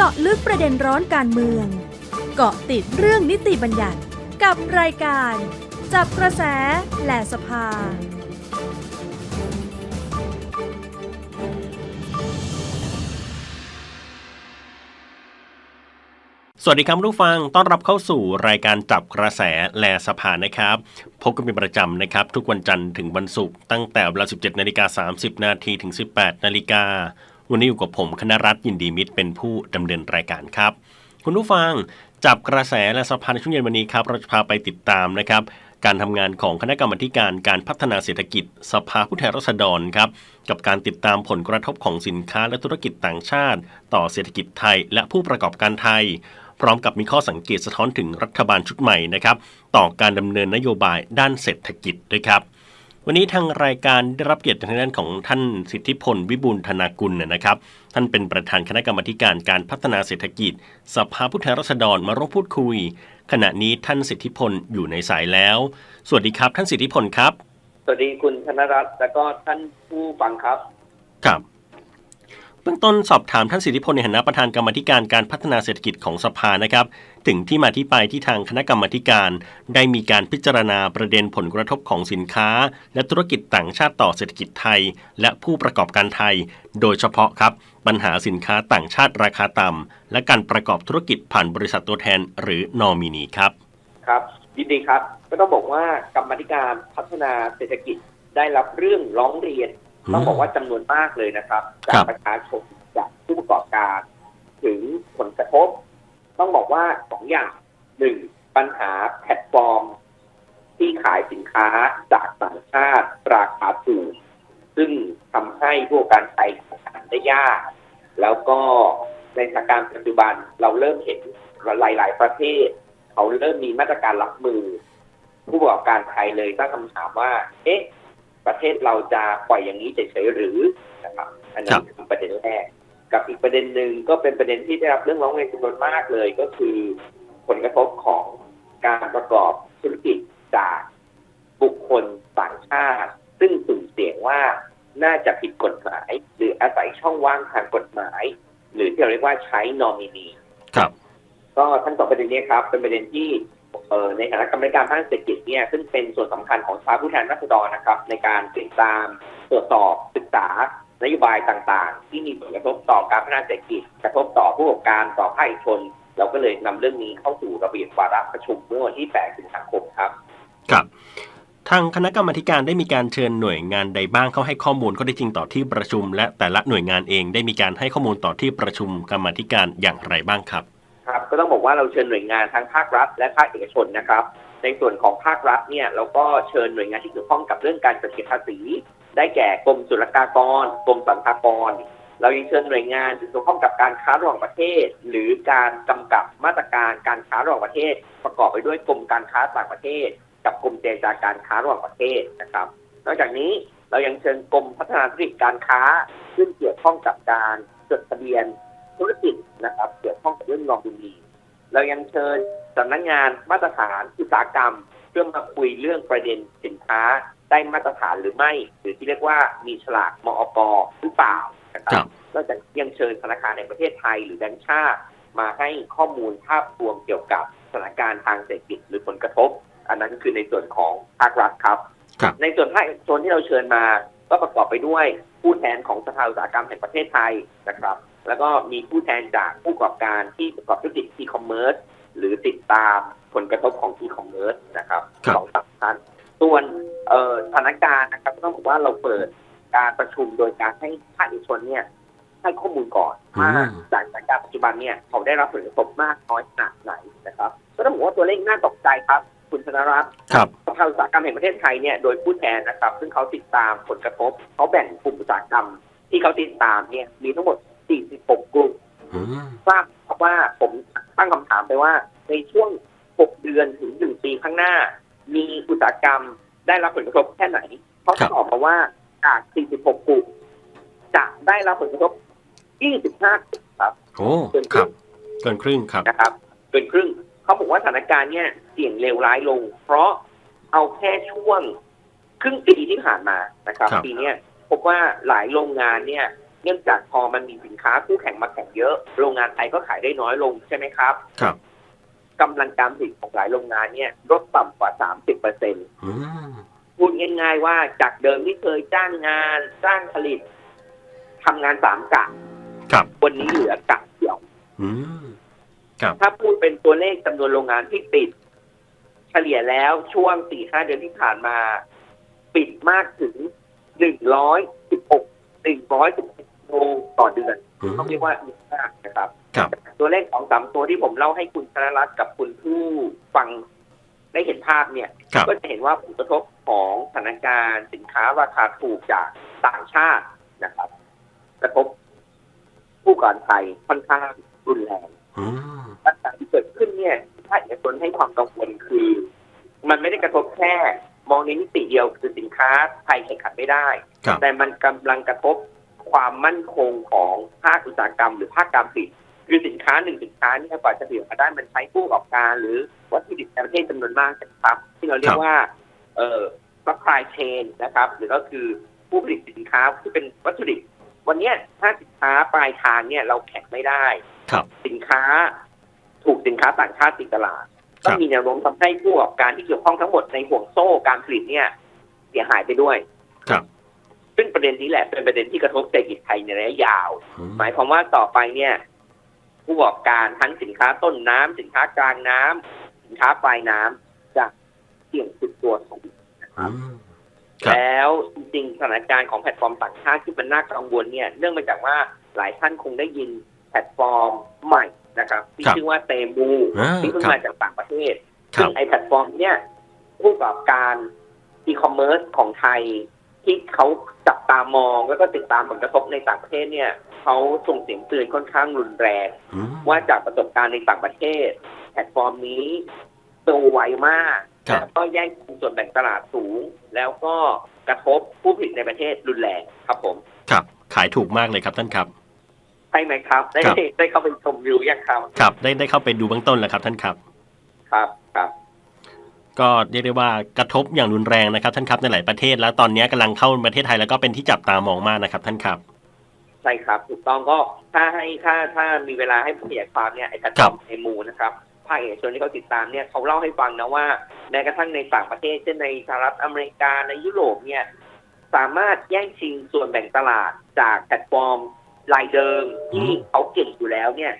เจาะลึกประเด็นร้อนการเมือง เกาะติดเรื่องนิติบัญญัติกับรายการ จับกระแสแหลสภา สวัสดีครับผู้ฟัง ต้อนรับเข้าสู่รายการจับกระแสแลสภานะครับ พบกันเป็นประจำนะครับ ทุกวันจันทร์ถึงวันศุกร์ตั้งแต่เวลา 17 นาฬิกา 30 นาทีถึง 18 นาฬิกา วันนี้อยู่กับผมคณรัตยินดีมิตรเป็นผู้ดำเนินรายการครับ คุณผู้ฟังจับกระแสและสภาในช่วงเย็นวันนี้ครับเราจะพาไปติดตามนะครับ การทำงานของคณะกรรมาการการพัฒนาเศรษฐกิจ สภาผู้แทนราษฎรครับ กับการติดตามผลกระทบของสินค้าและธุรกิจต่างชาติ ต่อเศรษฐกิจไทย และผู้ประกอบการไทย พร้อมกับมีข้อสังเกตสะท้อนถึงรัฐบาลชุดใหม่นะครับ ต่อการดำเนินนโยบายด้านเศรษฐกิจด้วยครับ วันนี้ทางรายการได้รับเกียรติจากทางด้านของท่านสิทธิพล วิบูลย์ธนากุลเนยนะครับ ท่านเป็นประธานคณะกรรมาธิการการพัฒนาเศรษฐกิจ สภาผู้แทนราษฎรมาร่วมพูดคุย ขณะนี้ท่านสิทธิพลอยู่ในสายแล้ว สวัสดีครับ ท่านสิทธิพลครับ สวัสดีคุณธนรัตน์และก็ท่านผู้ฟังครับ ครับเบื้องต้นสอบถามท่านสิทธิพลในฐานะประธานกรรมธิการการพัฒนาเศรษฐกิจของสภานะครับ ถึงที่มาที่ไปที่ทางคณะกรรมการ ได้มีการพิจารณาประเด็นผลกระทบของสินค้า และธุรกิจต่างชาติต่อเศรษฐกิจไทย และผู้ประกอบการไทย โดยเฉพาะครับ ปัญหาสินค้าต่างชาติราคาต่ำและการประกอบธุรกิจผ่านบริษัทตัวแทน หรือนอมินีครับครับยินดีครับก็ต้องบอกว่ากรรมธิการพัฒนาเศรษฐกิจได้รับเรื่องร้องเรียน ต้องบอกว่าจำนวนมากเลยนะครับครัจากบประชาชนจากผู้ประกอบการ ถึงผลกระทบ ต้องบอกว่าสองอย่างหนึ่งปัญหาแพลตฟอร์ม ที่ขายสินค้าจากต่างชาติราคาสูงซึ่งทำให้ผู้ประกอบการไทยทำงานได้ยาก แล้วก็ในสถานการณ์ปัจจุบันเราเริ่มเห็นหลาย ๆ ประเทศ เขาเริ่มมีมาตรการรับมือ ผู้ประกอบการไทยเลยตั้งคำถามว่า เอ๊ะ ประเทศเราจะปล่อยอย่างนี้เฉยๆหรือนะครับอันนี้คือประเด็นแรก กับอีกประเด็นหนึ่งก็เป็นประเด็นที่ได้รับเรื่องร้องเรียนจำนวนมากเลย ก็คือผลกระทบของการประกอบธุรกิจจากบุคคลต่างชาติ ซึ่งสุ่มเสี่ยงว่าน่าจะผิดกฎหมาย หรืออาศัยช่องว่างทางกฎหมาย หรือที่เราเรียกว่าใช้นอมินีครับ ก็ทั้งสองประเด็นนี้ครับ เป็นประเด็นที่ เออในคณะกรรมการพัฒนเศรษฐกิจเนี่ยซึ่งเป็นส่วนสำคัญของสภาผู้แทนราษฎรนะครับ ในการติดตามตรวจสอบศึกษานโยบายต่างๆ ที่มีผลกระทบต่อการพัฒนาเศรษฐกิจ กระทบต่อผู้ประกอบการต่อภาคเอกชน เราก็เลยนำเรื่องนี้เข้าสู่ระเบียบวาระประชุมเมื่อวันที่ 8 สิงหาคมครับ ครับ ทางคณะกรรมการได้มีการเชิญหน่วยงานใดบ้างเข้าให้ข้อมูลข้อเท็จจริงต่อที่ประชุม และแต่ละหน่วยงานเองได้มีการให้ข้อมูลต่อที่ประชุมกรรมธิการอย่างไรบ้างครับ ครับก็ต้องบอกว่าเราเชิญหน่วยงานทั้งภาครัฐ และภาคเอกชนนะครับ ในส่วนของภาครัฐเนี่ยเราก็เชิญหน่วยงานที่เกี่ยวข้องกับเรื่องการจัดเก็บภาษี ได้แก่กรมศุลกากรกรมสรรพากร เรายังเชิญหน่วยงานที่เกี่ยวข้องกับการค้าระหว่างประเทศ หรือการกำกับมาตรการการค้าระหว่างประเทศ ประกอบไปด้วยกรมการค้าต่างประเทศ กับกรมเจรจาการค้าระหว่างประเทศนะครับ นอกจากนี้เรายังเชิญกรมพัฒนาธุรกิจการค้าซึ่งเกี่ยวข้องกับการจดทะเบียน ธุรกิจนะครับเกี่ยวข้องกับเรื่องนอมินีเรายังเชิญสำนักงานมาตรฐานอุตสาหกรรม เพื่อมาคุยเรื่องประเด็นสินค้าได้มาตรฐานหรือไม่ หรือที่เรียกว่ามีฉลากมอกหรือเปล่านะคครัรับบนอกจากนี้ยังเชิญธนาคารในประเทศไทยหรือแบงก์ชาติมาให้ข้อมูลภาพรวมเกี่ยวกับสถานการณ์ทางเศรษฐกิจหรือผลกระทบ อันนั้นก็คือในส่วนของภาครัฐครับครับในส่วนภาคเอกชนที่เราเชิญมาก็ประกอบไปด้วยผู้แทนของสภาอุตสาหกรรมแห่งประเทศไทยนะครับ แล้วก็มีผู้แทนจากผู้ประกอบการที่ประกอบธุรกิจอีคอมเมิร์ซหรือติดตามผลกระทบของอีคอมเมิร์ซนะครับครับสองสามท่านส่วนเอ่อสถานการณ์นะครับก็ต้องบอกว่าเราเปิดการประชุมโดยการให้ภาคเอกชนเนี่ยให้ข้อมูลก่อนว่าจากสถานการณ์ปัจจุบันเนี่ยเขาได้รับผลกระทบมากน้อยขนาดไหนนะครับก็ต้องบอกว่าตัวเลขน่าตกใจครับ คุณธนรัตน์ครับสภาอุตสาหกรรมแห่งประเทศไทยเนี่ยโดยผู้แทนนะครับ ซึ่งเขาติดตามผลกระทบ เขาแบ่งกลุ่มอุตสาหกรรมที่เขาติดตามเนี่ยมีทั้งหมด 46 กลุ่มอืมทราบครับว่าผมตั้งคำถามไปว่า ในช่วง 6 เดือนถึง 1 ปีข้างหน้า มีอุตสาหกรรมได้รับผลกระทบแค่ไหน เขาตอบมาว่าจาก 46 กลุ่มจะได้รับผลกระทบ 25กลุ่มครับโอ้ครับเกินครึ่งครับนะครับเกินครึ่งเขาบอกว่าสถานการณ์เนี่ยเสี่ยงเลวร้ายลง เพราะเอาแค่ช่วงครึ่งปีที่ผ่านมานะครับครับปีเนี้ยพบว่าหลายโรงงานเนี่ย นื่องจากพอมันมีสินค้าคู่แข่งมาแข่งเยอะ โรงงานไทยก็ขายได้น้อยลงใช่ไหมครับ ครับกำลังการผลิตของหลายโรงงานเนี่ยลดต่ำกว่า 30เปอร์เซ็นอืมพูดง่ายๆว่าจากเดิมที่เคยจ้างงานจ้างผลิตทำงานสามกะครับวันนี้เหลือกะเดียวอืมครับ ถ้าพูดเป็นตัวเลขจำนวนโรงงานที่ปิด เฉลี่ยแล้วช่วงสี่ห้าเดือนที่ผ่านมา ปิดมากถึงหนึ่งร้อยสิบหกหนึ่งร้อยสิบโรง ต่อเดือนอืมต้องเรียกว่าเยอะมากนะครับครับตัวเลขของสามตัวที่ผมเล่าให้คุณธนรัตน์กับคุณผู้ฟังได้เห็นภาพเนี่ยครับก็จะเห็นว่าผลกระทบของสถานการณ์สินค้าราคาถูกจากต่างชาตินะครับ กระทบผู้ก่อนไทยค่อนข้างรุนแรงอืมปัญหาที่เกิดขึ้นเนี่ยถ้าเอกชนให้ความกังวลคือ มันไม่ได้กระทบแค่ มองในมิติเดียวคือสินค้าไทยแข่งขันไม่ได้ครับแต่มันกำลังกระทบ ความมั่นคงของภาคอุตสาหกรรมหรือภาคการผลิตคือสินค้าหนึ่งสินค้าเนี่ยกว่าจะผลิตออกมาได้มันใช้ผู้ประกอบการหรือวัตถุดิบในประเทศจำนวนมากนะครับที่เราเรียครักบว่าเอ่อ supply chain นะครับ หรือก็คือผู้ผลิตสินค้าที่เป็นวัตถุดิบ วันเนี้ยถ้าสินค้าปลายทางเนี่ยเราแข่งไม่ได้ ครับ สินค้าถูกสินค้าต่างชาติติดตลาดครัก็บมีแนวโน้มทำให้ผู้ประกอบการที่เกี่ยวข้องทั้งหมดในห่วงโซ่การผลิตเนี่ย เสียหายไปด้วย ครับ ซึ่งประเด็นนี้แหละเป็นประเด็นที่กระทบเศรษฐกิจไทยในระยะยาวอืมหมายความว่าต่อไปเนี่ย ผู้ประกอบการทั้งสินค้าต้นน้ำสินค้ากลางน้ำสินค้าปลายน้ำจะเสี่ยงสุดตัวสูงนะครับอืมครับแล้วจริงๆสถานการณ์ของแพลตฟอร์มต่างชาติที่มันน่ากังวลเนี่ยเนื่องมาจากว่าหลายท่านคงได้ยินแพลตฟอร์มใหม่นะครับที่ครับชื่อว่าเตมูอ่าที่เพิ่งครับมาจากต่างประเทศครัซึ่บงไอแพลตฟอร์มเนี่ยผู้ประกอบการอีคอมเมิร์ซของไทย ที่เขาจับตามองแล้วก็ติดตามผลกระทบในต่างประเทศเนี่ยเขาส่งเสียงเตือนค่อนข้างรุนแรงอืมว่าจากประสบการณ์ในต่างประเทศ แพลตฟอร์มนี้โตไวมากครับแล้วก็แย่งชิงส่วนแบ่งตลาดสูง แล้วก็กระทบผู้ผลิตในประเทศรุนแรงครับผมครับ ขายถูกมากเลยครับท่านครับใช่ไหมครับ ได้ครับได้เข้าไปชมวิวยังครับ ครับ ได้ได้เข้าไปดูเบื้องต้นแล้วครับท่านครับ ครับครับ ก็เรียกได้ว่ากระทบอย่างรุนแรงนะครับ ท่านครับในหลายประเทศ แล้วตอนนี้กำลังเข้าประเทศไทยแล้วก็เป็นที่จับตามองมากนะครับ ท่านครับใช่ครับถูกต้องก็ถ้าให้ถ้าถ้ามีเวลาให้ผู้ขยายความเนี่ยไอ้แพลตฟอร์มเอมูนะครับภาคเอกชนที่เขาติดตามเนี่ยเขาเล่าให้ฟังนะว่าแม้กระทั่งในต่างประเทศเช่นในสหรัฐอเมริกาในยุโรปเนี่ยสามารถแย่งชิงส่วนแบ่งตลาดจากแพลตฟอร์มรายเดิมที่เขาเก่งอยู่แล้วเนี่ย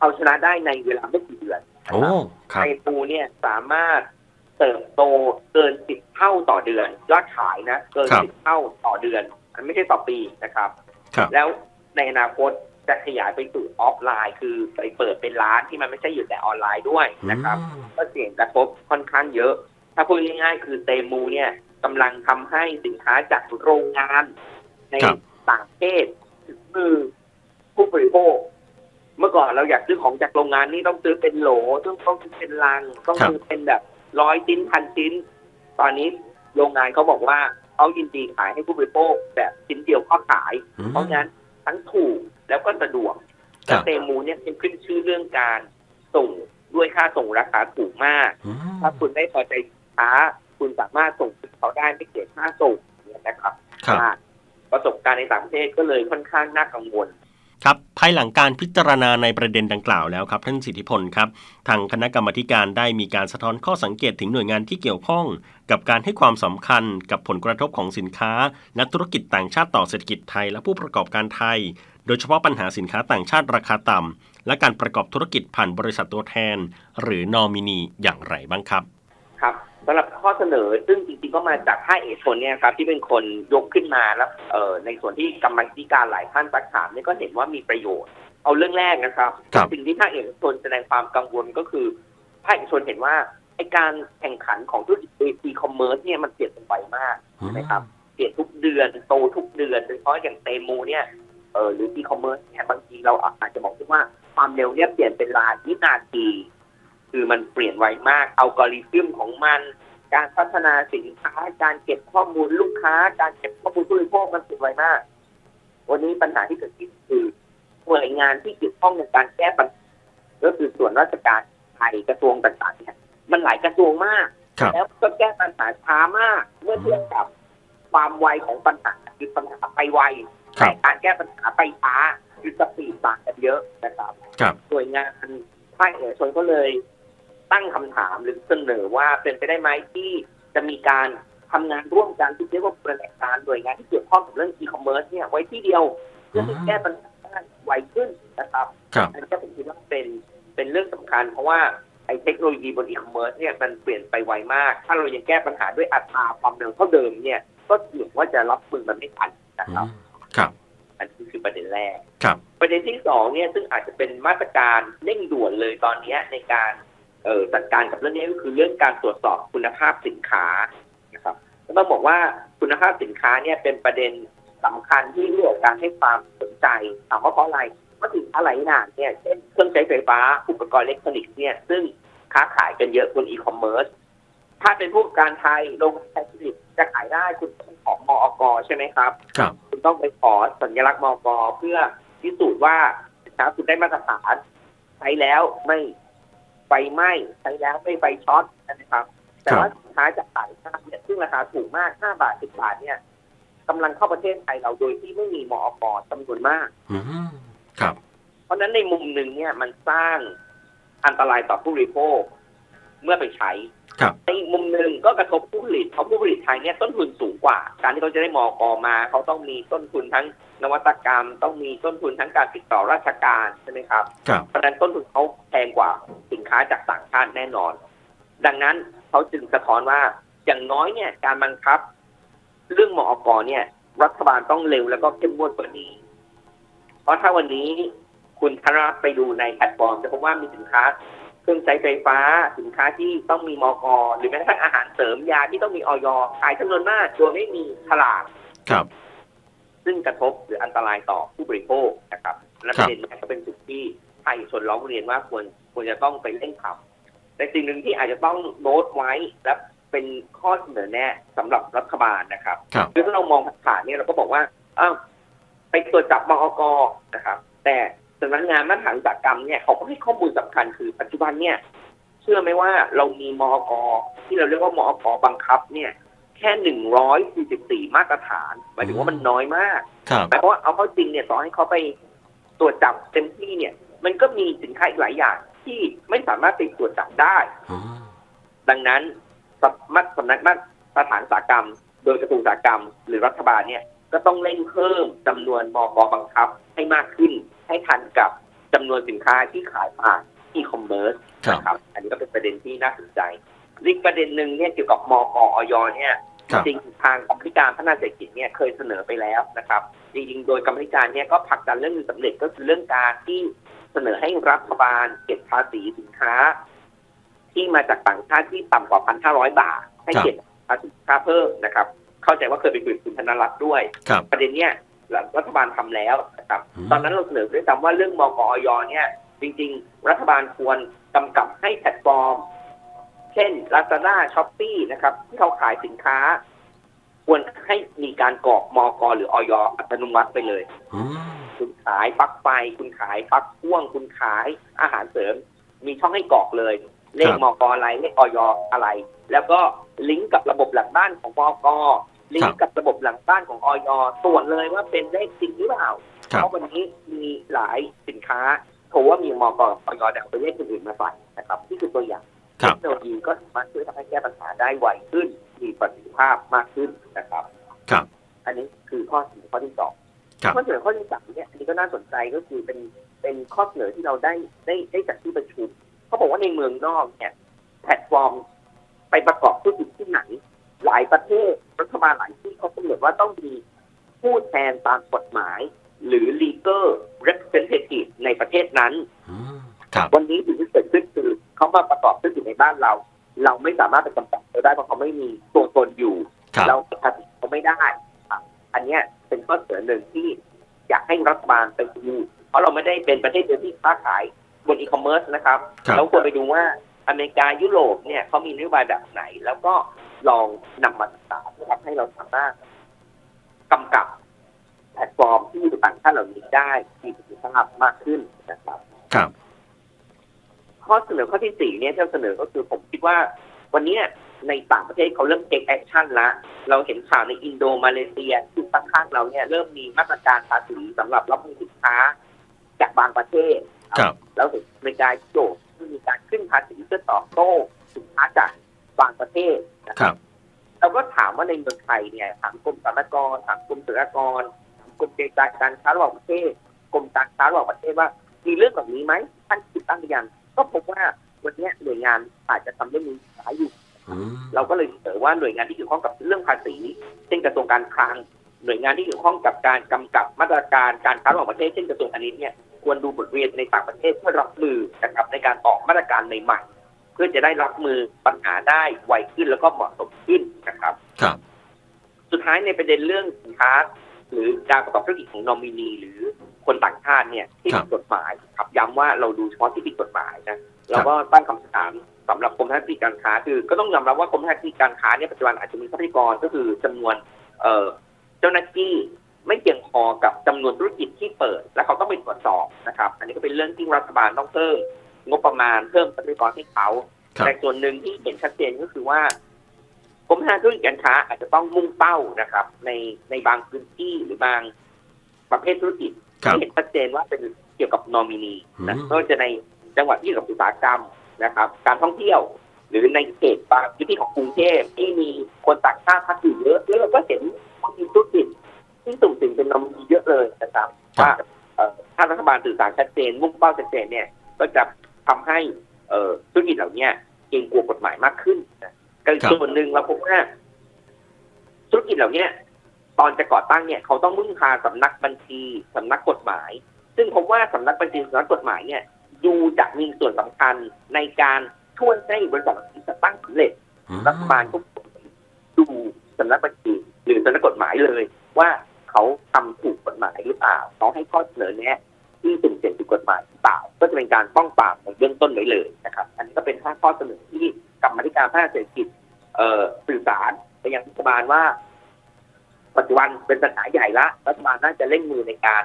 เอาชนะได้ในเวลาไม่กี่เดือนนะโอ้ครับครับไอปูเนี่ยสามารถ เติบโตเกินสิบเท่าต่อเดือน ยอดขายนะ เกินครับสิบเท่าต่อเดือน มันไม่ใช่ต่อปีนะครับครับ แล้วในอนาคตจะขยายไปสู่ออฟไลน์ คือไปเปิดเป็นร้านที่มันไม่ใช่อยู่แต่ออนไลน์ด้วยนะครับอืมก็เสี่ยงกระทบค่อนข้างเยอะ ถ้าพูดง่ายๆ คือเตมูเนี่ยกำลังทำให้สินค้าจากโรงงาน ในครับต่างประเทศถึงมือผู้บริโภคเมื่อก่อนเราอยากซื้อของจากโรงงานนี่ต้องซื้อเป็นโหล ต้องต้องซื้อเป็นลัง ต้องครับซื้อเป็นแบบ ร้อยชิ้นพันชิ้น ตอนนี้โรงงานเขาบอกว่าเขายินดีขายให้ผู้บริโภคแบบชิ้นเดียวก็ขาย อืม เพราะงั้นทั้งถูกแล้วก็สะดวกครัและบ เตมูเนี่ยเป็นขึ้นชื่อเรื่องการส่งด้วยค่าส่งราคาถูกมาก อืมถ้าคุณไม่พอใจสินค้า คุณสามารถส่งถึงเขาได้ไม่เสียค่าส่งเนี่ยนะครับครับ ว่าประสบการณ์ในต่างประเทศก็เลยค่อนข้างน่ากังวล ครับภายหลังการพิจารณาในประเด็นดังกล่าวแล้วครับท่านสิทธิพลครับทางคณะกรรมการได้มีการสะท้อนข้อสังเกตถึงหน่วยงานที่เกี่ยวข้อง กับการให้ความสำคัญกับผลกระทบของสินค้า และธุรกิจต่างชาติต่อเศรษฐกิจไทย และผู้ประกอบการไทย โดยเฉพาะปัญหาสินค้าต่างชาติราคาต่ำและการประกอบธุรกิจผ่านบริษัทตัวแทน หรือนอมินีอย่างไรบ้างครับ ครับ สำหรับข้อเสนอซึ่งจริงๆก็มาจากภาคเอกชนเนี่ยครับที่เป็นคนยกขึ้นมาแล้วเอ่อในส่วนที่กรรมาธิการหลายท่านสักถามเนี่ยก็เห็นว่ามีประโยชน์ เอาเรื่องแรกนะครับครับสิ่งที่ภาคเอกชนแสดงความกังวลก็คือภาคเอกชนเห็นว่าไอการแข่งขันของธุรกิจอีคอมเมิร์ซเนี่ยมันเปลี่ยนไปไวมากอืมนะครับเปลี่ยนทุกเดือนโตทุกเดือนโดยเฉพาะอย่างเตมูเนี่ยเออหรืออีคอมเมิร์ซเนี่ยบางทีเราอาจจะบอกได้ว่าความเร็วเนี่ยเปลี่ยนเป็นรายวินาที คือมันเปลี่ยนไวมากอัลกอริทึมของมัน การพัฒนาสินค้า การเก็บข้อมูลลูกค้า การเก็บข้อมูลผู้บริโภคมันเปลี่ยนไวมาก วันนี้ปัญหาที่เกิดขึ้นคือหน่วยงานที่เกี่ยวข้องในการแก้ปัญหาก็คือส่วนราชการไทยกระทรวงต่างๆเนี่ยมันหลายกระทรวงมากครับแล้วก็แก้ปัญหาช้ามาก เมื่อเทียบกับความไวของปัญหาคือปัญหาไปไวครับแต่การแก้ปัญหาไปช้าหรือสปีดต่างกันเยอะนะครับครับหน่วยงานภาคเอกชนก็เลย ตั้งคำถามหรือเสนอว่าเป็นไปได้ไหมที่จะมีการทำงานร่วมกันที่เรียกว่าบริการหน่วยงานที่เกี่ยวข้องกับเรื่องอีคอมเมิร์ซเนี่ยไว้ที่เดียวเพื่อให้แก้ปัญหาได้ไวขึ้นนะครับอันนี้ก็ผมคิดว่าเป็นเป็นเรื่องสำคัญ เพราะว่าไอ้เทคโนโลยีบนอีคอมเมิร์ซเนี่ยมันเปลี่ยนไปไวมาก ถ้าเรายังแก้ปัญหาด้วยอัตราความเร็วเท่าเดิมเนี่ย ก็เสี่ยงว่าจะรับมือมันไม่ทันนะครับ ครับ อันนี้คือประเด็นแรก ครับ ประเด็นที่สองเนี่ยซึ่งอาจจะเป็นมาตรการเร่งด่วนเลยตอนนี้ในการ จัดการกับเรื่องนี้ก็คือเรื่องการตรวจสอบคุณภาพสินค้านะครับก็ต้องบอกว่าคุณภาพสินค้าเนี่ยเป็นประเด็นสำคัญที่เรื่องการให้ความสนใจถามว่าเพราะอะไรเพราะสินค้าหลายอย่างเนี่ยเช่นเครื่องใช้ไฟฟ้าอุปกรณ์อิเล็กทรอนิกส์เนี่ยซึ่งค้าขายกันเยอะบนอีคอมเมิร์ซถ้าเป็นผู้ประกอบการไทยโรงงานไทยผลิตจะขายได้คุณต้องขอมอกใช่ไหมครับ ครับคุณต้องไปขอสัญลักษณ์มอกเพื่อพิสูจน์ว่าสินค้าคุณได้มาตรฐานใช้แล้วไม่ไฟไหม้ใช้แล้วไม่ไฟช็อตนะครับ แต่ว่าสินค้าจากต่างชาติเนี่ยซึ่งราคาถูกมาก5บาท10บาทเนี่ยกำลังเข้าประเทศไทยเราโดยที่ไม่มีมอกจำนวนมากอืมครับ เพราะฉะนั้นในมุมหนึ่งเนี่ยมันสร้างอันตรายต่อผู้บริโภคเมื่อไปใช้ครับในอีกมุมหนึ่งก็กระทบผู้ผลิตเพราะผู้ผลิตไทยเนี่ยต้นทุนสูงกว่า การที่เขาจะได้มอกอมา เขาต้องมีต้นทุนทั้ง นวัตกรรมต้องมีต้นทุนทั้งการติดต่อราชการใช่ไหมครับครับเพราะฉะนั้นต้นทุนเขาแพงกว่าสินค้าจากต่างชาติแน่นอน ดังนั้นเขาจึงสะท้อนว่าอย่างน้อยเนี่ยการบังคับ เรื่องมอกรเนี่ย รัฐบาลต้องเร็วแล้วก็เข้มงวดกว่านี้ เพราะถ้าวันนี้คุณธนรัฐไปดูในแพลตฟอร์มจะพบว่ามีสินค้า เครื่องใช้ไฟฟ้า สินค้าที่ต้องมีมอกหรือแม้กระทั่งอาหารเสริมยาที่ต้องมีออยขายจำนวนมากโดยไม่มีฉลากครับ ซึ่งกระทบหรืออันตรายต่อผู้บริโภคนะครับและประเด็นนี้ก็เป็นจุดที่ภาคเอกชนร้องเรียนว่าควรควรจะต้องไปเร่งทำแต่สิ่งหนึ่งที่อาจจะต้องโน้ตไว้และเป็นข้อเสนอแนะสำหรับรัฐบาลนะครับครับคือถ้าเรามองผ่านๆเนี่ยเราก็บอกว่าอ้าวไปตรวจจับมอกนะครับ แต่สำนักงานมาตรฐานอุตสาหกรรมเนี่ยเขาก็ให้ข้อมูลสำคัญคือปัจจุบันเนี่ยเชื่อไหมว่าเรามีมอกที่เราเรียกว่ามอกบังคับเนี่ย แค่หนึ่งร้อยสี่สิบสี่มาตรฐานหมายถึงว่ามันน้อยมากครับหมายความว่าเอาเข้าจริงเนี่ยต่อให้เขาไปตรวจจับเต็มที่เนี่ย มันก็มีสินค้าอีกหลายอย่าง ที่ไม่สามารถไปตรวจจับได้อืมดังนั้นสำนักสำนักมาตรฐานอุตสาหกรรม โดยกระทรวงอุตสาหกรรม หรือรัฐบาลเนี่ยก็ต้องเร่งเพิ่มจำนวนมกบังคับให้มากขึ้น ให้ทันกับจำนวนสินค้าที่ขายผ่านอีคอมเมิร์ซครับนะครับ อันนี้ก็เป็นประเด็นที่น่าสนใจอีกประเด็นหนึ่งเนี่ยเกี่ยวกับมกออยเนี่ยครับ จริงๆทางกรรมธิการพัฒนาเศรษฐกิจเนี่ยเคยเสนอไปแล้วนะครับจริงๆโดยกรรมธิการเนี่ยก็ผลักดันเรื่องหนึงสำเร็จก็คือเรื่องการที่เสนอให้รัฐบาลเก็บภาษีสินค้า ที่มาจากต่างชาติที่ต่ำกว่า1,500บาท ให้เก็บภาษีสินค้าเพิ่มนะครับ เข้าใจว่าเคยไปคุยกับคุณธนรัตน์ด้วยครับประเด็นเนี้ยรัฐบาลทำแล้วนะครับอืมตอนนั้นเราเสนอด้วยซ้ำว่าเรื่องมกอยเนี่ยจริง ๆ รัฐบาลควรกำกับให้แพลตฟอร์ม เช่น Lazada s h o p e e นะครับที่เขาขายสินค้า ควรให้มีการกรอกมกหรือออยอัตโนมัติไปเลยอืมคุณขายปลั๊กไฟ คุณขายปลั๊กพ่วง คุณขายอาหารเสริม มีช่องให้กรอกเลย เลขมกอะไร เลขออยอะไร แล้วก็ลิงก์กับระบบหลังบ้านของมกลิงก์กับระบบหลังบ้านของออยตรวจเลยว่าเป็นเลขจริงหรือเปล่าครับเพราะวันนี้มีหลายสินค้าโทรว่ามีมกออยแต่เอาไปเลขอื่นๆมาใส่นะครับนี่คือตัวอย่างครั เทบคโนโลยีก็สามารถช่วยทำให้แก้ปัญหาได้ไวขึ้น มีประสิทธิภาพมากขึ้นนะครับ ครับ อันนี้คือข้อเสนอข้อที่สองครับข้อเสนอข้อที่สามเนี่ยอันนี้ก็น่าสนใจก็คือเป็นเป็นข้อเสนอที่เราได้ได้ได้จากที่ประชุมเขาบอกว่าในเมืองนอกเนี่ยแพลตฟอร์ม ไปประกอบธุรกิจที่ไหน หลายประเทศรัฐบาลหลายที่เขากำหนดว่าต้องมีผู้แทนตามกฎหมาย หรือ legal representative ในประเทศนั้นอืมครับวันนี้สิ่งที่เกิดขึ้นคือ เขามาประกอบธุรกิจในบ้านเรา เราไม่สามารถไปกำกับเขาได้เพราะเขาไม่มีตัวตนอยู่ ครับ เราภาษีเขาไม่ได้ครับอันเนี้ยเป็นข้อเสนอหนึ่งที่อยากให้รัฐบาลไปดูเพราะเราไม่ได้เป็นประเทศเดียวที่ค้าขายบนอีคอมเมิร์ซนะครับ ครับ เราควรไปดูว่าอเมริกายุโรปเนี่ยเขามีนโยบายแบบไหน แล้วก็ลองนำมาศึกษานะครับให้เราสามารถกำกับแพลตฟอร์มที่อยู่ต่างชาติเหล่านี้ได้มีประสิทธิภาพมากขึ้นนะครับครับ ข้อเสนอข้อที่สี่เนี่ยที่เราเสนอก็คือผมคิดว่า วันเนี้ยในต่างประเทศเขาเริ่มเทคแอคชั่นละเราเห็นข่าวในอินโดมาเลเซียที่ข้างๆเราเนี่ยเริ่มมีมาตรการภาษีสำหรับรับมือสินค้า จากบางประเทศครับแล้วเห็นอเมริกายุโรปที่มีการขึ้นภาษีเพื่อตอบโต้สินค้าจากบางประเทศนะคครัรับบเราก็ถามว่าในเมืองไทยเนี่ยถามกรมสรรพากรถามกรมศุลกากรถามกรมเจรจาการค้าระหว่างประเทศกรมการค้าระหว่างประเทศว่า มีเรื่องแบบนี้ไหมท่านคิดตั้งหรือยัง ก็พบว่าวันเนี้ยหน่วยงานอาจจะทำเรื่องนี้ช้าอยู่อืมเราก็เลยเสนอว่าหน่วยงานที่เกี่ยวข้องกับเรื่องภาษีเช่นกระทรวงการคลัง หน่วยงานที่เกี่ยวข้องกับการกำกับมาตรการการค้าระหว่างประเทศเช่นกระทรวงพาณิชย์เนี่ยควรดูบทเรียนในต่างประเทศเพื่อรับมือนะครับในการออกมาตรการใหม่ๆเพื่อจะได้รับมือปัญหาได้ไวขึ้นแล้วก็เหมาะสมขึ้นนะครับครับ สุดท้ายในประเด็นเรื่องสินค้าหรือการประกอบธุรกิจของนอมินีหรือ คนต่างชาติเนี่ยที่ครัผิบดกฎหมายครับย้ำว่าเราดูเฉพาะที่ผิดกฎหมายนะเราก็ตั้งคำถามสำหรับกรมธนาธิการค้า คือก็ต้องยอมรับว่ากรมธนาธิการค้าเนี่ยปัจจุบันอาจจะมีทรัพยากรก็คือจำนวนเอ่อเจ้าหน้าที่ไม่เพียงพอกับจำนวนธุรกิจที่เปิด และเขาต้องไปตรวจสอบนะครับ อันนี้ก็เป็นเรื่องที่รัฐบาลต้องเพิ่มงบประมาณเพิ่มทรัพยากรให้เขาครับแต่ส่วนหนึ่งที่เห็นชัดเจนก็คือว่ากรมธนาธุรกิจการค้าอาจจะต้องมุ่งเป้านะครับ ในในบางพื้นที่หรือบางประเภทธุรกิจครับ ที่เห็นชัดเจนว่าเป็นเกี่ยวกับนอมินีนะอืมไม่ว่าจะในจังหวัดที่เกี่ยวกับอุตสาหกรรมนะครับ การท่องเที่ยว หรือในเขตบางพื้นที่ของกรุงเทพที่มีคนต่างชาติพักอยู่เยอะแล้วเราก็เห็นบางทีธุรกิจที่สุ่มเสี่ยงเป็นนอมินีเยอะเลยนะครับครับว่าเอ่อถ้ารัฐบาลสื่อสารชัดเจนมุ่งเป้าชัดเจนเนี่ย ก็จะทำให้เอ่อธุรกิจเหล่าเนี้ยเกรงกลัวกฎหมายมากขึ้นนะก็อีกครับส่วนหนึ่งเราพบว่าธุรกิจเหล่าเนี้ยต อนจะก่อตั้งเนี่ยเขาต้องพึ่งพาสำนักบัญชีสำนักกฎหมาย ซึ่งผมว่าสำนักบัญชีสำนักกฎหมายเนี่ยดูจะมีส่วนสำคัญในการช่วยให้บริษัทที่จะตั้งสำเร็จอืมรัฐบาลก็ดูสำนักบัญชีหรือสำนักกฎหมายเลย ว่าเขาทำถูกกฎหมายหรือเปล่าเขาให้ข้อเสนอแนะที่สุ่มเสี่ยงถูกกฎหมายหรือเปล่า ก็จะเป็นการป้องปรามในเบื้องต้นไว้เลยนะครับ อันนี้ก็เป็นห้าข้อเสนอที่กรรมาธิการพัฒนาเศรษฐกิจเอ่อสื่อสารไปยังรัฐบาลว่า ปัจจุบันเป็นปัญหาใหญ่ละรัฐบาลน่าจะเร่งมือในการ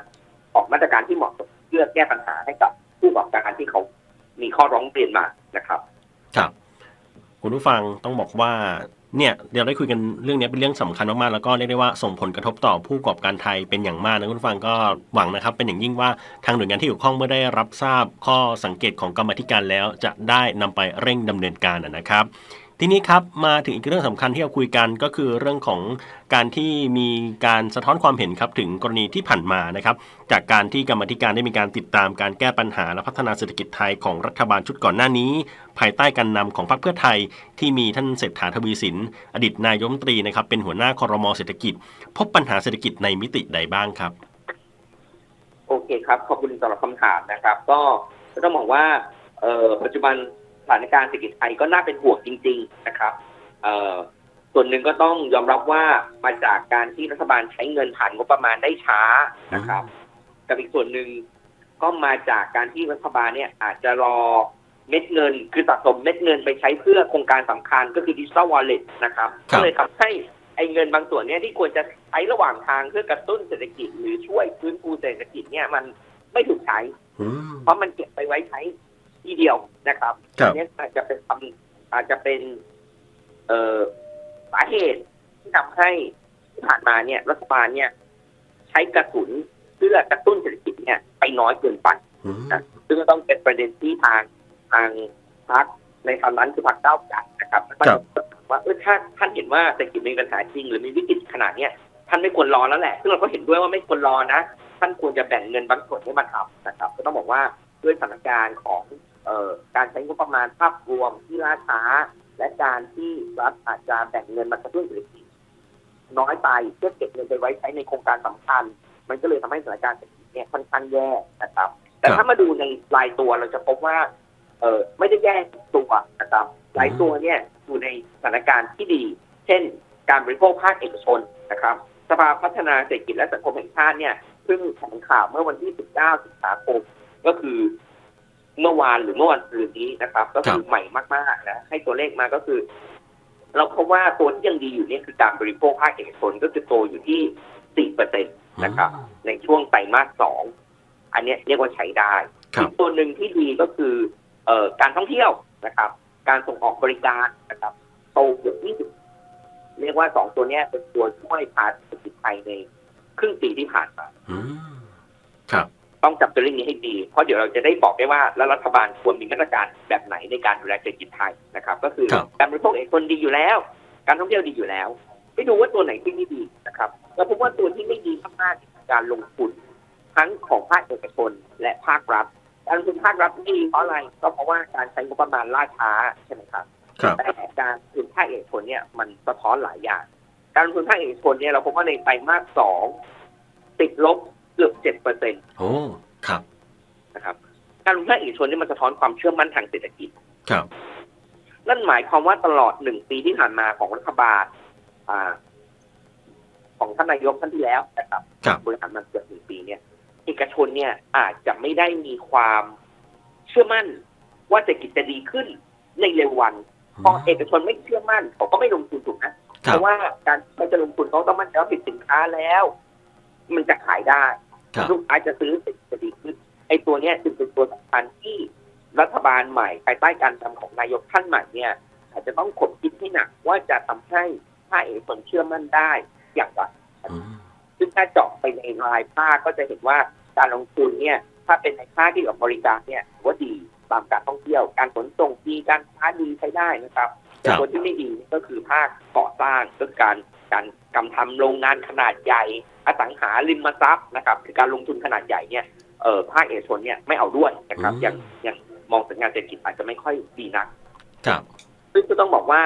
ออกมาตรการที่เหมาะสมเพื่อแก้ปัญหาให้กับผู้ประกอบการที่เขามีข้อร้องเรียนมานะครับ ครับ คุณผู้ฟังต้องบอกว่าเนี่ยเดี๋ยวได้คุยกันเรื่องนี้เป็นเรื่องสำคัญมากๆแล้วก็เรียกได้ว่าส่งผลกระทบต่อผู้ประกอบการไทยเป็นอย่างมากนะคุณผู้ฟังก็หวังนะครับ เป็นอย่างยิ่งว่าทางหน่วยงานที่เกี่ยวข้องเมื่อได้รับทราบข้อสังเกตของกรรมธิการแล้วจะได้นำไปเร่งดำเนินการนะครับ ทีนี้ครับมาถึงอีกเรื่องสำคัญที่เราคุยกันก็คือเรื่องของการที่มีการสะท้อนความเห็นครับถึงกรณีที่ผ่านมานะครับ จากการที่กรรมธิการได้มีการติดตามการแก้ปัญหาและพัฒนาเศรษฐกิจไทยของรัฐบาลชุดก่อนหน้านี้ ภายใต้การนำของพรรคเพื่อไทย ที่มีท่านเศรษฐาทวีสิน อดีตนายมตรีนะครับเป็นหัวหน้าคอรมอเศรษฐกิจ พบปัญหาเศรษฐกิจในมิติใดบ้างครับ โอเคครับขอบคุณสำหรับคำถามนะครับ ก็ต้องบอกว่าปัจจุบัน ถานการณ์เศรษฐกิจไทยก็น่าเป็นห่วงจริง ๆ นะครับเอ่อส่วนหนึ่งก็ต้องยอมรับว่ามาจากการที่รัฐบาลใช้เงินผ่านงบประมาณได้ช้านะครับกับอีกส่วนหนึ่งก็มาจากการที่รัฐบาลเนี่ยอาจจะรอเม็ดเงิน คือสะสมเม็ดเงินไปใช้เพื่อโครงการสำคัญก็คือดิจิ t a ลวอลเล็ตนะครับครับก็เลยทำให้ไอ้เงินบางส่วนเนี่ยที่ควรจะใช้ระหว่างทางเพื่อกระตุ้นเศรษฐกิจ หรือช่วยฟื้นฟูเศรษฐกิจเนี่ยมันไม่ถูกใช้อืมเพราะมันเก็บไปไว้ใช้ ทีเดียวนะครับครับอันนี้อาจจะเป็นคำอาจจะเป็น เอ่อสาเหตุที่ทำให้ที่ผ่านมาเนี่ย รัฐบาลเนี่ย ใช้กระสุนเพื่อกระตุ้นเศรษฐกิจเนี่ยไปน้อยเกินไป อืม ซึ่งก็ต้องเป็นประเด็นที่ทางทางพรรคในตอนนั้นคือพรรคก้าวไกลนะครับครับ ว่าเออถ้าท่านเห็นว่าเศรษฐกิจมีปัญหาจริง หรือมีวิกฤตขนาดเนี้ยท่านไม่ควรรอแล้วแหละ ซึ่งเราก็เห็นด้วยว่าไม่ควรรอนะ ท่านควรจะแบ่งเงินบางส่วนให้มาทำนะครับ ก็ต้องบอกว่าด้วยสถานการณ์ของเอ่อ การใช้งบประมาณภาพรวมที่ล่าช้า และการที่รัฐอาจจะแบ่งเงินมากระตุ้นเศรษฐกิจน้อยไปเพื่อเก็บเงินไปไว้ใช้ในโครงการสำคัญ มันก็เลยทำให้สถานการณ์เศรษฐกิจเนี่ยค่อนข้างแย่นะครับ แต่ครับถ้ามาดูในรายตัวเราจะพบว่า เออไม่ได้แย่ทุกตัวนะครับหลายตัวเนี่ยอยู่ในสถานการณ์ที่ดี เช่น การบริโภคภาคเอกชนนะครับ สภาพัฒนาเศรษฐกิจและสังคมแห่งชาติเนี่ยเพิ่งแถลงข่าวเมื่อวันที่ 19 สิงหาคมก็คือ เมื่อวานหรือเมื่อวันซืนนี้นะครับ ก็คือใหม่มากๆนะให้ตัวเลขมาก็คือ เราพบว่าตัวที่ยังดีอยู่เนี่ยคือการบริโภคภาคเอกชนก็คือโตอยู่ที่4เปอร์เซ็นตนะครับ ในช่วงไตรมาสสองอันเนี้ยเรียกว่าใช้ได้ครับอีกตัวหนึ่งที่ดีก็คือเอ่อการท่องเที่ยวนะครับ การส่งออกบริการนะครับโตโตเกือบ20เรียกว่าสองตัวเนี้ยเป็นตัวช่วยพาเศรษฐกิจไทยในครึ่งปีที่ผ่านมาอืมครับ ต้องจำตัวเรื่องนี้ให้ดี เพราะเดี๋ยวเราจะได้บอกได้ว่า แล้วรัฐบาลควรมีมาตรการแบบไหนในการดูแลเศรษฐกิจไทยนะครับ ก็คือครับ การบริโภคเอกชนดีอยู่แล้ว การท่องเที่ยวดีอยู่แล้ว ไปดูว่าตัวไหนที่ไม่ดีนะครับเราพบว่าตัวที่ไม่ดีมากๆคือการลงทุน ทั้งของภาคเอกชนและภาครัฐ การลงทุนภาครัฐไม่ดีเพราะอะไร ก็เพราะว่าการใช้งบประมาณล่าช้าใช่ไหมครับ ครับ แต่การลงทุนภาคเอกชนเนี่ยมันสะท้อนหลายอย่าง การลงทุนภาคเอกชนเนี่ยเราพบว่าในไตรมาสสองติดลบ เกือบเจ็ดเปอร์เซ็นตโอ้ครับนะครับ การลงทุนภาคเอกชนนี่มันสะท้อนความเชื่อมั่นทางเศรษฐกิจครับนั่นหมายความว่าตลอดหนึ่งปีที่ผ่านมาของรัฐบาลอ่า ของท่านนายกท่านที่แล้วนะครับครับบริหารมาเกือบหนึ่งปีเนี่ยเอกชนเนี่ยอาจจะไม่ได้มีความเชื่อมั่นว่าเศรษฐกิจจะดีขึ้นในเร็ววันพอเอกชนไม่เชื่อมั่นเขาก็ไม่ลงทุนถูกนะคเพรับราะว่าการเขาจะลงทุนเขาต้องมั่นใจว่าผลิตสินค้าแล้ว มันจะขายได้ครับ ลูกค้าจะซื้อสินจะดีขึ้น ไอ้ตัวเนี้ยจึงเป็นตัวสำคัญที่รัฐบาลใหม่ภายใต้การนำของนายกท่านใหม่เนี่ยอาจจะต้องขบคิดให้หนักว่าจะทำให้ภาคเอกชนเชื่อมั่นได้อย่างไรอืมซึ่งถ้าเจาะไปในรายภาคก็จะเห็นว่าการลงทุนเนี่ย ถ้าเป็นในภาคที่เกี่ยวกับบริการเนี่ยถือว่าดีตามการท่องเที่ยว การขนส่งดีการค้าดีใช้ได้นะครับแต่ตัวที่ไม่ดีก็คือภาคก่อสร้างก็คือการ การกำทำโรงงานขนาดใหญ่ อสังหาริมทรัพย์นะครับคือการลงทุนขนาดใหญ่เนี่ยเออภาคเอกชนเนี่ยไม่เอาด้วยนะครับอย่างอย่างมองสัญญาณเศรษฐกิจอาจจะไม่ค่อยดีนักครับซึ่งก็ต้องบอกว่า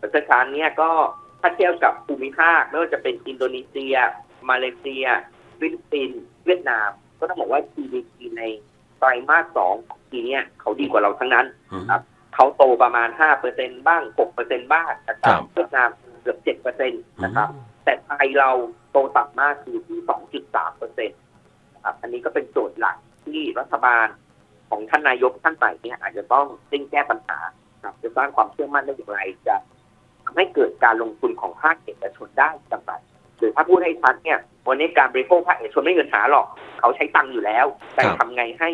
ประชาการเนี่ยก็ถ้าเทียบกับภูมิภาคไม่ว่าจะเป็นอินโดนีเซีย มาเลเซียฟิลิปปินส์เวียดนาม ก็ต้องบอกว่า GDP ในไตรมาสสองของปีเนี้ยเขาดีกว่าเราทั้งนั้นอืมครับเขาโตประมาณ5%บ้าง6%บ้างนะคครัรับบเวียดนาม เกือบ7%นะครับ แต่ไทยเราโตต่ำมากคือที่2.3%นะครับอันนี้ก็เป็นโจทย์หลักที่รัฐบาลของท่านนายกท่านใหม่เนี่ยอาจจะต้องเร่งแก้ปัญหาครับจะสร้างความเชื่อมั่นได้อย่างไรจะทำให้เกิดการลงทุนของภาคเอกชนได้อย่างไรหรือถ้าพูดให้ชัดเนี่ยวันนี้การบริโภคภาคเอกชนไม่มีปัญหาหรอก เขาใช้ตังค์อยู่แล้ว แต่ครับทำไงให้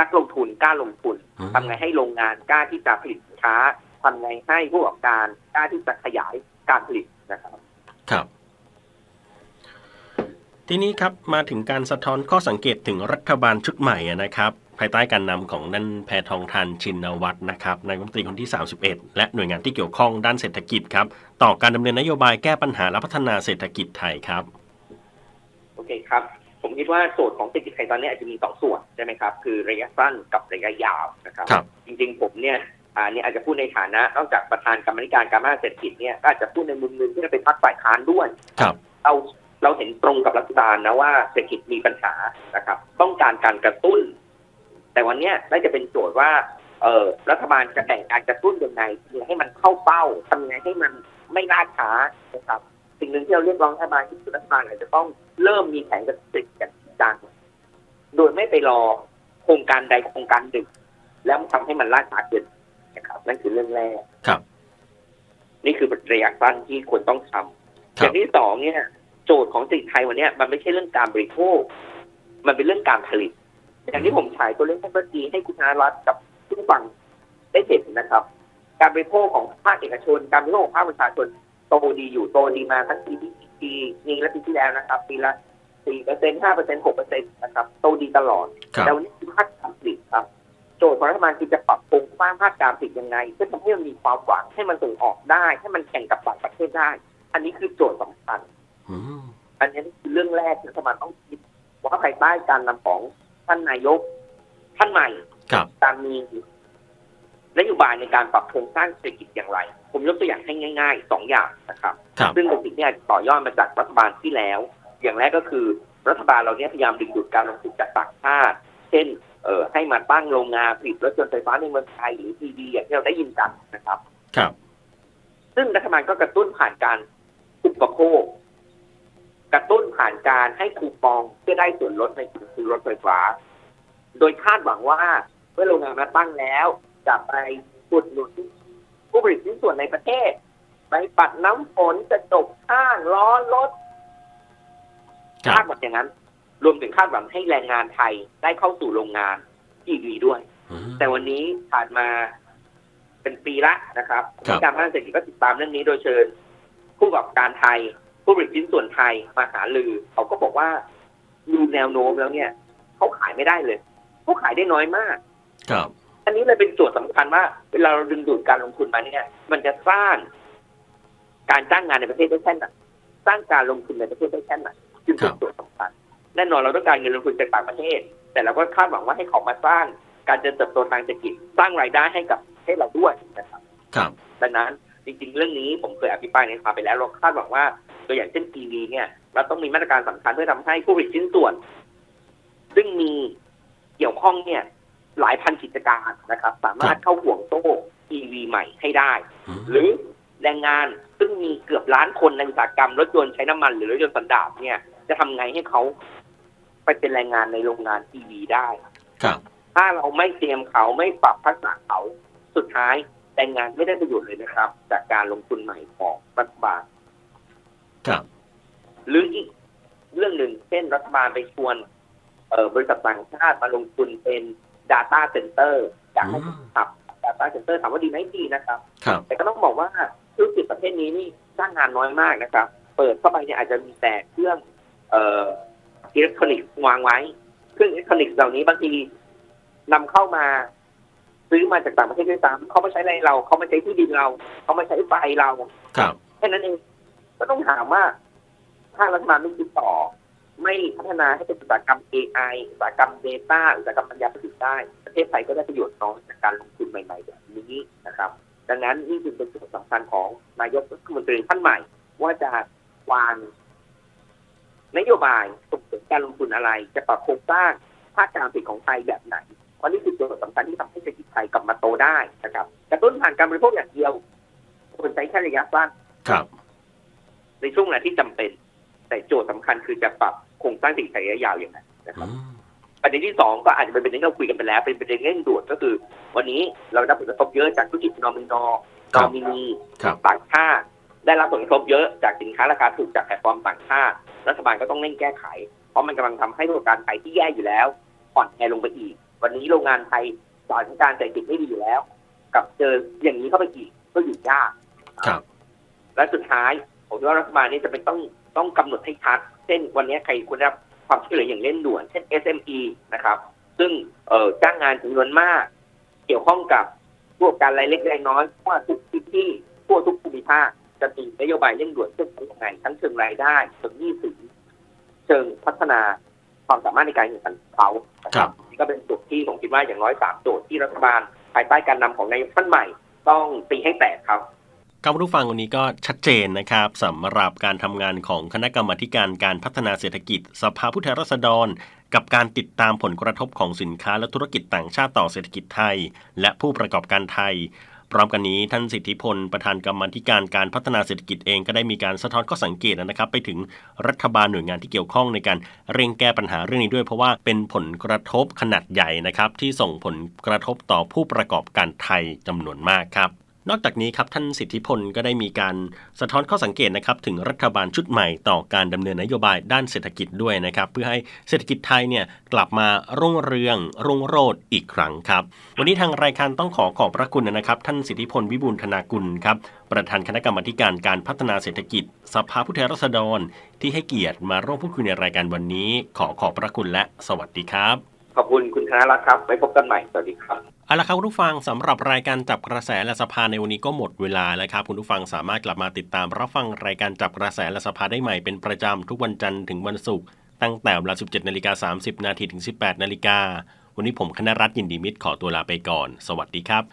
นักลงทุนกล้าลงทุนอืมทำไงให้โรงงานกล้าที่จะผลิตสินค้าทำไงให้ผู้ประกอบการกล้าที่จะขยาย การผลิตนะครับ ครับ ทีนี้ครับมาถึงการสะท้อนข้อสังเกตถึงรัฐบาลชุดใหม่อะนะครับ ภายใต้การนำของนั่นแพทองทานชินวัตรนะครับนายกรัฐมนตรีคนที่ 31 และหน่วยงานที่เกี่ยวข้องด้านเศรษฐกิจครับ ต่อการดำเนินนโยบายแก้ปัญหาและพัฒนาเศรษฐกิจไทยครับ โอเคครับ ผมคิดว่าโจทย์ของเศรษฐกิจไทยตอนนี้อาจจะมีสองส่วนใช่ไหมครับ คือระยะสั้นกับระยะยาวนะครับครับจริงๆผมเนี่ย อ่าเนี่ยอาจจะพูดในฐานะนอกจากประธานกรรมาธิการการพัฒนาเศรษฐกิจเนี่ยก็อาจจะพูดในมุมหนึงที่เราเป็นพรรคฝ่ายค้านด้วยครับเราเราเห็นตรงกับรัฐบาลนะว่าเศรษฐกิจมีปัญหานะครับ ต้องการการกระตุ้น แต่วันเนี้ยน่าจะเป็นโจทย์ว่า เออรัฐบาลจะแต่งการกระตุ้นยังไงให้มันเข้าเป้าทำยังไงให้มันไม่ล่าช้านะครับ สิ่งหนึ่งที่เราเรียกร้องรัฐบาลที่คือรัฐบาลอาจจะต้องเริ่มมีแผนกระตุ้นกันจริงจังโดยไม่ไปรอโครงการใดโครงการหนึ่งแล้วมันทำให้มันล่าช้าเกิน นะครับ นั่นคือเรื่องแรกครับ นี่คือระยะสั้นที่ควรต้องทำคอรับย่างที่สองเนี่ย โจทย์ของเศรษฐกิจไทยวันเนี้ยมันไม่ใช่เรื่องการบริโภค มันเป็นเรื่องการผลิต อย่างที่ผมฉายตัวเลขให้เมื่อกี้ให้คุณธนรัตน์กับผู้ฟังได้เห็นนะครับ การบริโภคของภาคเอกชน การบริโภคของภาคประชาชนโตดีอยู่โตดีมาทั้งปีที่ปีนี้และปีที่แล้วนะครับปีละสี่เปอร์เซ็นห้าเปอร์เซ็นหกเปอร์เซ็นนะครับโตดีตลอดครับแต่วันนี้คือภาคการผลิตครับโจทย์ของรัฐบาลคือจะปรับปรุงสร้างภาคการผลิตยังไงเพื่อทำให้มันมีความหวังให้มันส่งออกได้ ให้มันแข่งกับต่างประเทศได้ อันนี้คือโจทย์สำคัญอืมอันนี้คือเรื่องแรกที่รัฐบาลต้องคิดว่าภายใต้การนำของท่านนายก ท่านใหม่ครับการมีนโยบายในการปรับโครงสร้างเศรษฐกิจอย่างไร ผมยกตัวอย่างให้ง่ายๆสองอย่างนะครับครับซึ่งเป็นสิ่งที่อาจจะต่อยอดมาจากรัฐบาลที่แล้ว อย่างแรกก็คือ รัฐบาลเราเนี่ยพยายามดึงดูดการลงทุนจากต่างชาติ เช่นเอ่อให้มาตั้งโรงงานผลิตรถยนต์ไฟฟ้าในเมืองไทยหรือ EV อย่างที่เราได้ยินกันนะครับ ครับ ซึ่งรัฐบาลก็กระตุ้นผ่านการอุปโภคกระตุ้นผ่านการให้คูปองเพื่อได้ส่วนลดในการซื้อรถไฟฟ้า โดยคาดหวังว่าเมื่อโรงงานมาตั้งแล้ว จะไปอุดหนุนผู้ผลิตชิ้นส่วนในประเทศ ไปปัดน้ำฝนกระจกข้างล้อรถครัคาบดหวังอย่างนั้น รวมถึงคาดหวังให้แรงงานไทยได้เข้าสู่โรงงานที่ดีด้วยอืมแต่วันนี้ผ่านมาเป็นปีละนะครับครับการพัฒนาเศรษฐกิจก็ติดตามเรื่องนี้โดยเชิญ ผู้ประกอบการไทย ผู้ผลิตชิ้นส่วนไทยมาหาลือ เขาก็บอกว่าดูแนวโน้มแล้วเนี่ยเขาขายไม่ได้เลยเขาขายได้น้อยมาก ครับ อันนี้เลยเป็นโจทย์สำคัญว่าเวลาเราดึงดูดการลงทุนมาเนี่ย มันจะสร้างการจ้างงานในประเทศได้แค่ไหนสร้างการลงทุนในประเทศได้แค่ไหนจึงเป็นโจทย์สำคัญ แน่นอนเราต้องการเงินลงทุนจากต่างประเทศ แต่เราก็คาดหวังว่าให้เขามาสร้างการเจริญเติบโตทางเศรษฐกิจสร้างรายได้ให้กับประเทศเราด้วยนะครับครับดังนั้นจริง ๆ เรื่องนี้ผมเคยอภิปรายในสภาไปแล้วเราคาดหวังว่าตัวอย่างเช่น EV เนี่ยเราต้องมีมาตรการสำคัญเพื่อทำให้ผู้ผลิตชิ้นส่วน ซึ่งมีเกี่ยวข้องเนี่ยหลายพันกิจการนะครับ สามารถเข้าห่วงโซ่ EV ใหม่ให้ได้อืมหรือแรงงานซึ่งมีเกือบล้านคนในอุตสาหกรรมรถยนต์ใช้น้ำมันหรือรถยนต์สันดาปเนี่ย จะทำไงให้เขา ไปเป็นแรงงานในโรงงาน EV ได้ ครับ ถ้าเราไม่เตรียมเขาไม่ปรับทักษะเขาสุดท้ายแรงงานไม่ได้ประโยชน์เลยนะครับ จากการลงทุนใหม่ของรัฐบาลครับ หรืออีกเรื่องหนึ่งเช่นรัฐบาลไปชวนเอ่อบริษัทต่างชาติมาลงทุนเป็น Data Center อยากให้อืมขับ Data Center ถามว่าดีไหมดีนะครับ ครับ แต่ก็ต้องบอกว่าธุรกิจประเภทนี้นี่สร้างงานน้อยมากนะครับ เปิดเข้าไปเนี่ยอาจจะมีแต่เครื่อง เอ่อ อิเล็กทรอนิกส์วางไว้ เครื่องอิเล็กทรอนิกส์เหล่านี้บางทีนำเข้ามาซื้อมาจากต่างประเทศด้วยซ้ำเขามาใช้ในเรา เขามาใช้ที่ดินเรา เขามาใช้ไฟเรา ครับแค่นั้นเอง ก็ต้องถามว่า ถ้ารัฐบาลไม่คิดต่อ ไม่พัฒนาให้เป็นอุตสาหกรรม AI อุตสาหกรรม Data อุตสาหกรรมปัญญาประดิษฐ์ได้ ประเทศไทยก็ได้ประโยชน์น้อยจากการลงทุนใหม่ๆแบบนี้นะครับ ดังนั้นนี่จึงเป็นจุดสำคัญของนายกรัฐมนตรีท่านใหม่ ว่าจะวาง นโยบายส่งเสริมการลงทุนอะไร จะปรับโครงสร้างภาคการผลิตของไทยแบบไหนเพราะนี่คือจุดสำคัญที่ทำให้เศรษฐกิจไทยกลับมาโตได้นะครับกระตุ้นผ่านการบริโภคอย่างเดียวควรใช้แค่ระยะสั้นครับในช่วงเวลาที่จำเป็น แต่โจทย์สำคัญคือจะปรับโครงสร้างเศรษฐกิจระยะยาวอย่างไรนะครับอืมประเด็นที่สองก็อาจจะเป็นประเด็นที่เราคุยกันไปแล้ว เป็นประเด็นเร่งด่วนก็คือ วันนี้เราได้รับผลกระทบเยอะจากธุรกิจนอมินอครันบอมินีครับต่างชาติได้รับผลกระทบเยอะจากสินค้าราคาถูกจากแพลตฟอร์มต่างชาติ รัฐบาลก็ต้องเร่งแก้ไข เพราะมันกำลังทำให้โรงงานไทยที่แย่อยู่แล้วอ่อนแอลงไปอีก วันนี้โรงงานไทยสถานการณ์เศรษฐกิจไม่ดีอยู่แล้ว กับเจออย่างนี้เข้าไปอีกก็อยู่ยากครับ และสุดท้ายผมคิดว่ารัฐบาลนี่จะเป็นต้องต้องกำหนดให้ชัด เช่นวันนี้ใครควรได้รับความช่วยเหลืออย่างเร่งด่วน เช่น SME นะครับ ซึ่งเอ่อจ้างงานจำนวนมาก เกี่ยวข้องกับพวกการรายเล็กรายน้อยทั่วทุกพื้นที่ทั่วทุกภูมิภาค จะมีนโยบายเร่งด่วนเช่นยังไงทั้งเชิงรายได้เชิงหนี้สินเชิงพัฒนาความสามารถในการแข่งขันของเขานะครับนี่ก็เป็นจุดที่ผมคิดว่าอย่างน้อยสามโจทย์ที่รัฐบาลภายใต้การนำของนายกท่านใหม่ ต้องตีให้แตกครับครับผู้ฟังวันนี้ก็ชัดเจนนะครับสำหรับการทำงานของคณะกรรมาธิการการพัฒนาเศรษฐกิจ สภาผู้แทนราษฎร กับการติดตามผลกระทบของสินค้าและธุรกิจต่างชาติต่อเศรษฐกิจไทย และผู้ประกอบการไทย พร้อมกันนี้ท่านสิทธิพลประธานกรรมธิการการพัฒนาเศรษฐกิจเองก็ได้มีการสะท้อนข้อสังเกตนะครับ ไปถึงรัฐบาลหน่วยงานที่เกี่ยวข้องในการเร่งแก้ปัญหาเรื่องนี้ด้วย เพราะว่าเป็นผลกระทบขนาดใหญ่นะครับที่ส่งผลกระทบต่อผู้ประกอบการไทยจำนวนมากครับ นอกจากนี้ครับท่านสิทธิพลก็ได้มีการสะท้อนข้อสังเกตนะครับถึงรัฐบาลชุดใหม่ต่อการดำเนินนโยบายด้านเศรษฐกิจด้วยนะครับ เพื่อให้เศรษฐกิจไทยเนี่ยกลับมารุ่งเรือง รุ่งโรจน์อีกครั้งครับ วันนี้ทางรายการต้องขอขอบพระคุณนะครับ ท่านสิทธิพลวิบูลธนากุลครับประธานคณะกรรมการการพัฒนาเศรษฐกิจ สภาผู้แทนราษฎร ที่ให้เกียรติมาร่วมพูดคุยในรายการวันนี้ ขอขอบพระคุณและสวัสดีครับ ขอบคุณคุณธนรัตน์ครับ ไว้พบกันใหม่ สวัสดีครับเอาละครับคุณผู้ฟังสำหรับรายการจับกระแสและสภาในวันนี้ก็หมดเวลาแล้วครับคุณผู้ฟังสามารถกลับมาติดตามรับฟังรายการจับกระแสและสภาได้ใหม่เป็นประจำทุกวันจันทร์ถึงวันศุกร์ตั้งแต่เวลา 17นาฬิกา30นาทีถึง 18นาฬิกาวันนี้ผมคณรัตน์ยินดีมิตรขอตัวลาไปก่อน สวัสดีครับ